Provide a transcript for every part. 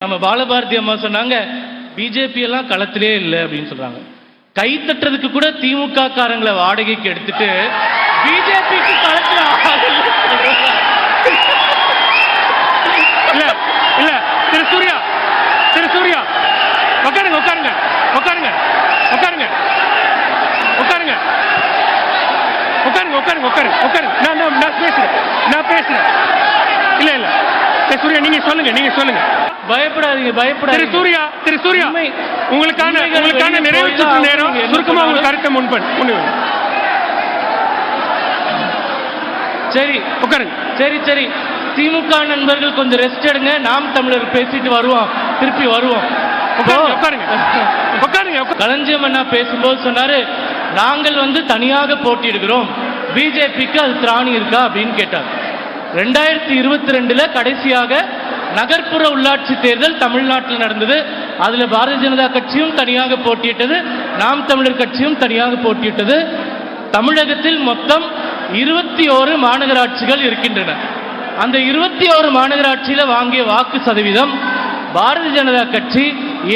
நம்ம பாலபாரதி அம்மா சொன்னாங்க பிஜேபி எல்லாம் களத்திலே இல்லை அப்படின்னு சொல்றாங்க. கை தட்டுறதுக்கு கூட திமுக காரங்களை வாடகைக்கு எடுத்துட்டு பிஜேபிக்கு களத்துல இல்ல இல்ல திரு சூர்யா திரு சூர்யா உட்காருங்க உட்காருங்க உட்காருங்க உட்காருங்க உட்காருங்க உட்காருங்க உட்காருங்க உட்காருங்க உட்காருங்க நான் நான் நான் பேசுறேன் நான் பேசுறேன். இல்ல இல்ல. திரு சூர்யா நீங்க சொல்லுங்க நீங்க சொல்லுங்க. பயப்படாதீங்க திரு பயப்படாதீங்க சூர்யா திரு சூர்யா உங்களுக்கான உங்களுக்கான நிறைவு சுற்று நேரம் சுருக்கமா உங்க கருத்தை முன்பண் முன்னுங்க சரி. உட்காருங்க. சரி சரி. திமுக நண்பர்கள் கொஞ்சம் ரெஸ்ட் எடுங்க. நாம் தமிழர் பேசிட்டு வருவோம். திருப்பி வருவோம். களஞ்சியம் அண்ணா பேசும்போது சொன்னாரு நாங்கள் வந்து தனியாக போட்டியிடுகிறோம். பிஜேபிக்கு அது திராணி இருக்கா? அப்படின்னு கேட்டார். ரெண்டாயிரத்தி இருபத்தி ரெண்டுல கடைசியாக நகர்ப்புற உள்ளாட்சி தேர்தல் தமிழ்நாட்டில் நடந்தது. அதுல பாரதிய ஜனதா கட்சியும் தனியாக போட்டியிட்டது. நாம் தமிழர் கட்சியும் தனியாக போட்டியிட்டது. தமிழகத்தில் மொத்தம் இருபத்தி ஓரு மாநகராட்சிகள் இருக்கின்றன. அந்த இருபத்தி ஓரு மாநகராட்சியில வாங்கிய வாக்கு சதவீதம் பாரதிய ஜனதா கட்சி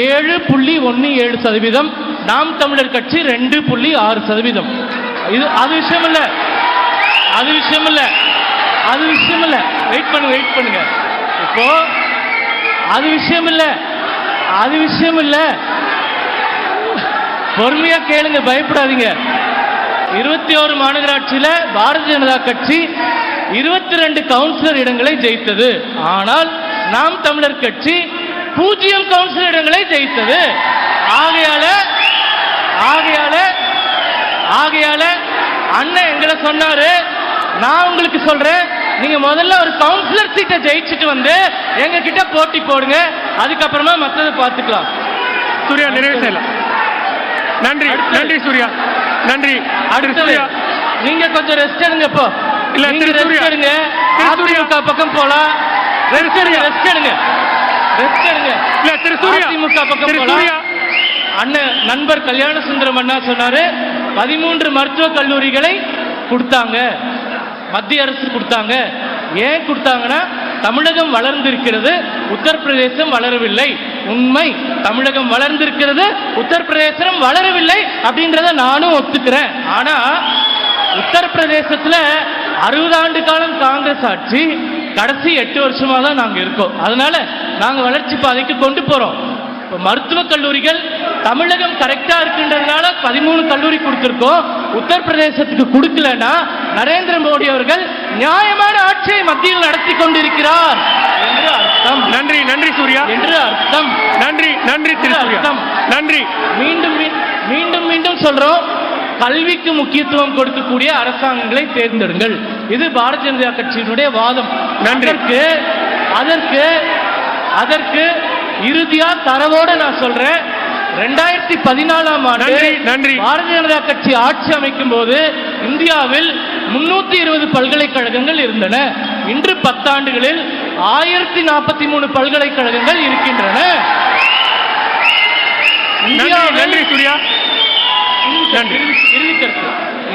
ஏழு புள்ளி ஒன்று ஏழு சதவீதம் நாம் தமிழர் கட்சி ரெண்டு புள்ளி ஆறு சதவீதம். இது அது விஷயம் இல்ல அது விஷயம் இல்லை வெயிட் பண்ணுங்க வெயிட் பண்ணுங்க. இப்போ அது விஷயம் இல்ல அது விஷயம் இல்ல பொறுமையா கேளுங்க பயப்படாதீங்க. இருபத்தி ஓரு மாநகராட்சியில பாரதிய ஜனதா கட்சி இருபத்தி ரெண்டு கவுன்சிலர் இடங்களை ஜெயித்தது. ஆனால் நாம் தமிழர் கட்சி பூஜ்ஜியம் கவுன்சிலர் இடங்களை ஜெயித்தது. ஆகையால ஆகையால ஆகையால அண்ணன் எங்களை சொன்னாரு. நான் உங்களுக்கு சொல்றேன். நீங்க முதல்ல ஒரு கவுன்சிலர் சீட்டை ஜெயிச்சுட்டு வந்து எங்க கிட்ட போட்டி போடுங்க. அதுக்கப்புறமா மத்ததை பார்த்துக்கலாம். சூர்யா நிறைவு செய்யலாம். நன்றி. நன்றி சூர்யா. நன்றி. அடுத்தது. நீங்க கொஞ்சம் ரெஸ்ட் எடுங்க இப்போ இல்ல, நீங்க ரெஸ்ட் சூர்யா. எடுங்க. அதிமுக பக்கம் போலாம். ரெஸ்ட் எடுங்க ரெஸ்ட் எடுங்க. ரெஸ்ட் எடுங்க. இல்ல திரு சூர்யா. அதிமுக பக்கம் போலாம். அண்ணன் நண்பர் கல்யாண சுந்தரம் அண்ணா சொன்னாரு. பதிமூன்று மருத்துவக் கல்லூரிகளை கொடுத்தாங்க. மத்திய அரசு கொடுத்தாங்க. ஏன் கொடுத்தாங்கன்னா தமிழகம் வளர்ந்திருக்கிறது உத்தரப்பிரதேசம் வளரவில்லை. உண்மை தமிழகம் வளர்ந்திருக்கிறது உத்தரப்பிரதேசம் வளரவில்லை அப்படின்றத நானும் ஒத்துக்கிறேன். ஆனா உத்தரப்பிரதேசத்துல அறுபது ஆண்டு காலம் காங்கிரஸ் ஆட்சி கடைசி எட்டு வருஷமா தான் நாங்க இருக்கோம். அதனால நாங்க வளர்ச்சி பாதைக்கு கொண்டு போறோம். இப்போ மருத்துவக் கல்லூரிகள் தமிழகம் கரெக்டா இருக்குன்றதுனால பதிமூணு கல்லூரி கொடுத்திருக்கோம். உத்தரப்பிரதேசத்துக்கு கொடுக்கலன்னா நரேந்திர மோடி அவர்கள் நியாயமான ஆட்சியை மத்தியில் நடத்தி கொண்டிருக்கிறார் என்று அர்த்தம். நன்றி நன்றி சூர்யா. என்று அர்த்தம். நன்றி நன்றி திரு அர்த்தம். நன்றி. மீண்டும் மீண்டும் மீண்டும் சொல்றோம். கல்விக்கு முக்கியத்துவம் கொடுக்கக்கூடிய அரசாங்கங்களை தேர்ந்தெடுங்கள். இது பாரதிய ஜனதா கட்சியினுடைய வாதம். நன்றி. அதற்கு அதற்கு இறுதியா தரவோட நான் சொல்றேன். ரெண்டாயிரத்தி பதினாலாம் ஆண்டு நன்றி. பாரதிய ஜனதா கட்சி ஆட்சி அமைக்கும் போது இந்தியாவில் முன்னூத்தி இருபது பல்கலைக்கழகங்கள் இருந்தன. இன்று பத்தாண்டுகளில் ஆயிரத்தி நாற்பத்தி மூணு பல்கலைக்கழகங்கள் இருக்கின்றன. நன்றி சூர்யா.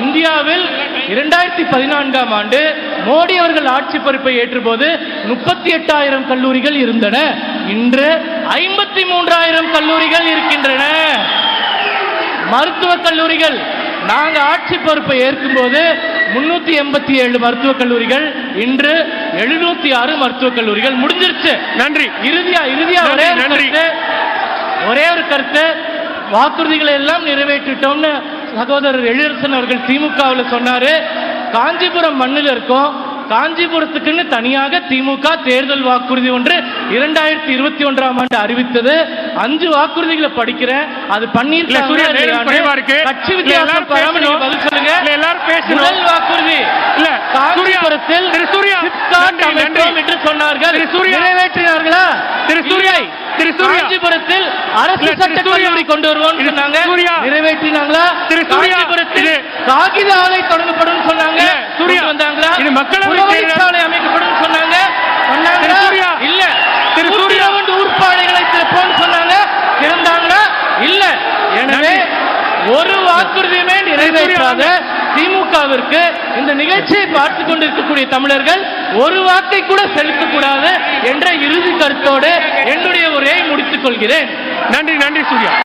இந்தியாவில் இரண்டாயிரத்தி பதினான்காம் ஆண்டு மோடி அவர்கள் ஆட்சி பொறுப்பை ஏற்றபோது முப்பத்தி எட்டாயிரம் கல்லூரிகள் இருந்தன. இன்று ஐம்பத்தி மூன்றாயிரம் கல்லூரிகள் இருக்கின்றன. மருத்துவக் கல்லூரிகள். நாங்க ஆட்சி பொறுப்பை ஏற்கும்போது முன்னூத்தி எண்பத்தி ஏழு மருத்துவக் கல்லூரிகள் இன்று எழுநூத்தி ஆறு மருத்துவக் கல்லூரிகள் முடிஞ்சிருச்சு. நன்றி. இறுதியா இறுதியா ஒரே ஒரு நன்றி. கருத்து ஒரே ஒரு கருத்து வாக்குறுதிகளை எல்லாம் நிறைவேற்றிட்டோம்னு சகோதரர் எழிலரசன் அவர்கள் திமுகவில் சொன்னாரு. காஞ்சிபுரம் மண்ணில் இருக்கோம். காஞ்சிபுரத்துக்குன்னு தனியாக திமுக தேர்தல் வாக்குறுதி ஒன்று இரண்டாயிரத்தி இருபத்தி ஒன்றாம் ஆண்டு அறிவித்தது. அஞ்சு வாக்குறுதிகளை படிக்கிறேன். அது பண்ணியிருக்காங்க இருக்கு. கட்சி வித்தியாசம் பதில் சொல்லுங்க. எல்லாரும் பேசணும். முதல் வாக்குறுதி. இல்ல காஞ்சிபுரத்தில் அமைத்தோம் என்று சொன்னார்கள். நிறைவேற்றினார்களா? திரு சூர்யா திரு காஞ்சிபுரத்தில் அரசு சட்ட கொண்டு வருவோம் சொன்னாங்க. நிறைவேற்றினாங்களா? திரு காஞ்சிபுரத்தில் காகித ஆலை தொடங்கப்படும் சொன்னாங்க. சூரியா. வந்தாங்களா? மக்களவை அமைக்க எனவே ஒரு வாக்குறுதியுமே நிறைவேற்றாத திமுகவிற்கு இந்த நிகழ்ச்சியை பார்த்து கொண்டிருக்கக்கூடிய தமிழர்கள் ஒரு வாக்கை கூட செலுத்தக்கூடாது என்ற இறுதி கருத்தோடு என்னுடைய உரையை முடித்துக் கொள்கிறேன். நன்றி நன்றி சூர்யா.